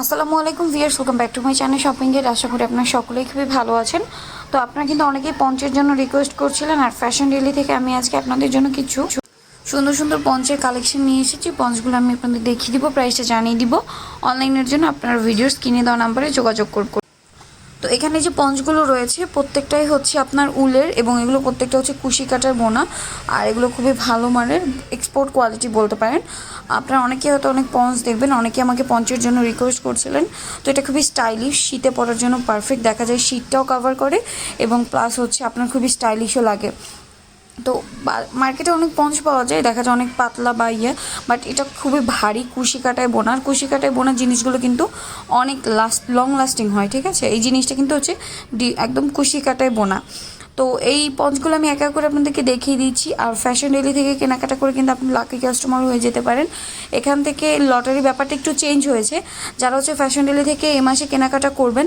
আসসালামু আলাইকুম viewers welcome back to my channel shopping এর আশা করি আপনার সকলেই খুবই ভালো আছেন। তো আপনারা কিন্তু অনেকেই পঞ্চের জন্য রিকোয়েস্ট করছিলেন আর ফ্যাশন ডেলি থেকে আমি আজকে আপনাদের জন্য কিছু সুন্দর সুন্দর পঞ্চের কালেকশন নিয়ে এসেছি। পঞ্চগুলো আমি আপনাদের দেখিয়ে দিব প্রাইসটা জানিয়ে দিব। অনলাইনের জন্য আপনার ভিডিওস স্ক্রিনে দেওয়া নাম্বারে যোগাযোগ করব তো এখানে যে পঞ্চগুলো রয়েছে, প্রত্যেকটাই হচ্ছে আপনার উলের এবং এগুলো প্রত্যেকটা হচ্ছে কুশি কাটার বোনা। আর এগুলো খুবই ভালো মানের এক্সপোর্ট কোয়ালিটি বলতে পারেন। আপনারা অনেকে হয়তো অনেক পঞ্চ দেখবেন, অনেকে আমাকে পঞ্চের জন্য রিকোয়েস্ট করছিলেন। তো এটা খুবই স্টাইলিশ শীতে পরার জন্য পারফেক্ট দেখা যায় শীতটাও কভার করে এবং প্লাস হচ্ছে আপনার খুবই স্টাইলিশও লাগে। তো মার্কেটে অনেক পঞ্চ পাওয়া যায়, দেখা যায় অনেক পাতলা বা ইয়ে বাট এটা খুবই ভারী কুশি কাটায় বোনার কুশি কাটায় বোনার জিনিসগুলো কিন্তু অনেক লাস্ট লং লাস্টিং হয়, ঠিক আছে? এই জিনিসটা কিন্তু হচ্ছে একদম কুশি কাটায় বোনা। তো এই পঞ্চগুলো আমি একা করে আপনাদেরকে দেখিয়ে দিচ্ছি। আর ফ্যাশন ডেলি থেকে কেনাকাটা করে কিন্তু আপনি লাকি কাস্টমার হয়ে যেতে পারেন। এখান থেকে লটারি ব্যাপারটা একটু চেঞ্জ হয়েছে। যারা হচ্ছে ফ্যাশন ডেলি থেকে এ মাসে কেনাকাটা করবেন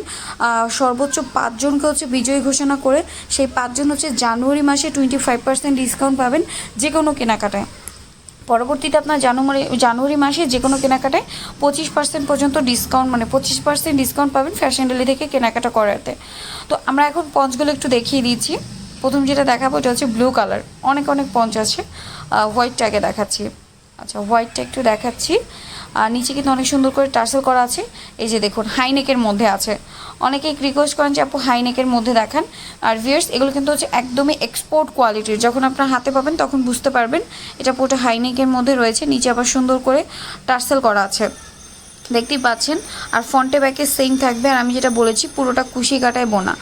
সর্বোচ্চ পাঁচজনকে হচ্ছে বিজয়ী ঘোষণা করে, সেই পাঁচজন হচ্ছে জানুয়ারি মাসে টোয়েন্টি ফাইভ পার্সেন্ট ডিসকাউন্ট পাবেন যে কোনো কেনাকাটায়। পরবর্তীতে আপনার জানুয়ারি জানুয়ারি মাসে যে কোনো কেনাকাটায় পঁচিশ পার্সেন্ট পর্যন্ত ডিসকাউন্ট মানে পঁচিশ পার্সেন্ট ডিসকাউন্ট পাবেন ফ্যাশন ডেলি থেকে কেনাকাটা করাতে। তো আমরা এখন পঞ্চগুলো একটু দেখিয়ে দিচ্ছি। প্রথম যেটা দেখাবো, এটা হচ্ছে ব্লু কালার অনেক অনেক পঞ্চ আছে। হোয়াইটটাকে দেখাচ্ছি। আচ্ছা হোয়াইটটা একটু দেখাচ্ছি। আর নিচে কিন্তু অনেক সুন্দর করে টার্সেল করা আছে। এই যে দেখুন, হাইনেকের মধ্যে আছে। অনেকেই রিকোয়েস্ট করেন যে, আপু, হাইনেকের মধ্যে দেখান। আর ভিয়ার্স এগুলো কিন্তু হচ্ছে একদমই এক্সপোর্ট কোয়ালিটির যখন আপনার হাতে পাবেন, তখন বুঝতে পারবেন। এটা পুরোটা হাইনেকের মধ্যে রয়েছে। নিচে আবার সুন্দর করে টার্সেল করা আছে। দেখতেই পাচ্ছেন। আর ফ্রন্টে ব্যাকে সেম থাকবে। আর আমি যেটা বলেছি, পুরোটা কুশি কাটায় বোনা।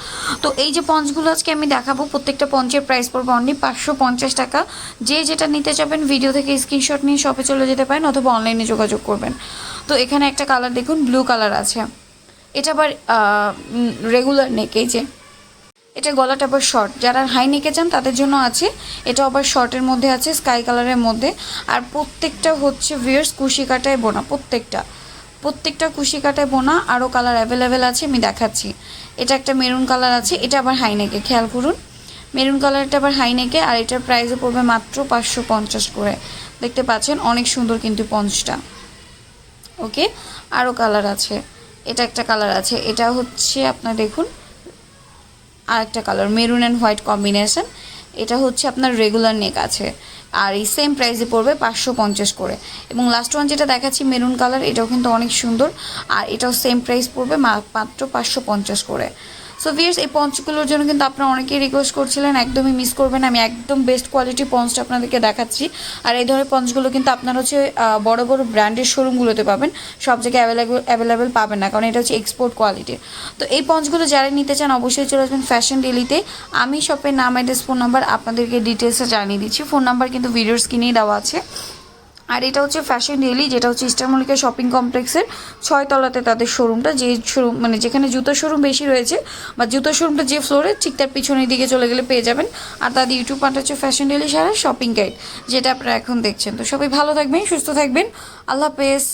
তো এই যে পঞ্চগুলো আজকে আমি দেখাবো, প্রত্যেকটা পঞ্চের প্রাইস পড়বে অনলি পাঁচশো পঞ্চাশ টাকা। যে যেটা নিতে চাবেন ভিডিও থেকে স্ক্রিনশট নিয়ে শপে চলে যেতে পারেন অথবা অনলাইনে যোগাযোগ করবেন। তো এখানে একটা কালার দেখুন ব্লু কালার আছে। এটা আবার রেগুলার নেক এই যে। এটা গলাটা আবার শর্ট যারা হাই নেকে চান, তাদের জন্য আছে। এটা আবার শর্টের মধ্যে আছে স্কাই কালারের মধ্যে। আর প্রত্যেকটা হচ্ছে ভিয়ার্স কুশি কাটায় বোনা, প্রত্যেকটা। প্রত্যেকটা কুশি কাটায় বোনা আরও কালার অ্যাভেলেবেল আছে, আমি দেখাচ্ছি। এটা একটা মেরুন কালার আছে, এটা আবার হাই নেকে খেয়াল করুন। মেরুন কালারটা আবার হাই নেকে আর এটার প্রাইসও পড়বে মাত্র পাঁচশো পঞ্চাশ করে। দেখতে পাচ্ছেন, অনেক সুন্দর কিন্তু পঞ্চটা। ওকে আরও কালার আছে। এটা একটা কালার আছে। এটা হচ্ছে, আপনার দেখুন আর একটা colour maroon and white combination এটা হচ্ছে আপনার রেগুলার নেক আছে। আর এই সেম প্রাইসে পড়বে পাঁচশো পঞ্চাশ করে। এবং লাস্ট ওয়ান যেটা দেখাচ্ছি মেরুন কালার এটাও কিন্তু অনেক সুন্দর। আর এটাও সেম প্রাইস পড়বে মাত্র পাঁচশো পঞ্চাশ করে। সো ভিয়ার্স এই পঞ্চগুলোর জন্য কিন্তু আপনারা অনেকেই রিকোয়েস্ট করছিলেন, একদমই মিস করবেন। আমি একদম বেস্ট কোয়ালিটি পঞ্চটা আপনাদেরকে দেখাচ্ছি। আর এই ধরনের পঞ্চগুলো কিন্তু আপনারা হচ্ছে বড় বড় ব্র্যান্ডের শোরুমগুলোতে পাবেন। সব জায়গায় অ্যাভেলেবেল অ্যাভেলেবেল পাবেন না, কারণ এটা হচ্ছে এক্সপোর্ট কোয়ালিটির তো এই পঞ্চগুলো যারা নিতে চান, অবশ্যই চলে আসবেন ফ্যাশন ডেলিতে আমি শপের নাম অ্যাড্রেস ফোন নাম্বার আপনাদেরকে ডিটেলসে জানিয়ে দিচ্ছি। ফোন নাম্বার কিন্তু ভিডিওর স্ক্রিনেই দেওয়া আছে। আর এটা হচ্ছে ফ্যাশন ডেলি যেটা হচ্ছে ইস্টার মল্লিকা শপিং কমপ্লেক্সের ছয় তলাতে তাদের শোরুমটা যে শোরুম মানে যেখানে জুতোর শোরুম বেশি রয়েছে, বা জুতোর শোরুমটা যে ফ্লোরে ঠিক তার পিছনের দিকে চলে গেলে পেয়ে যাবেন। আর তাদের ইউটিউব পার্ট হচ্ছে ফ্যাশন ডেলি সারা শপিং গাইড যেটা আপনারা এখন দেখছেন। তো সবাই ভালো থাকবেন, সুস্থ থাকবেন। আল্লাহ হাফেজ।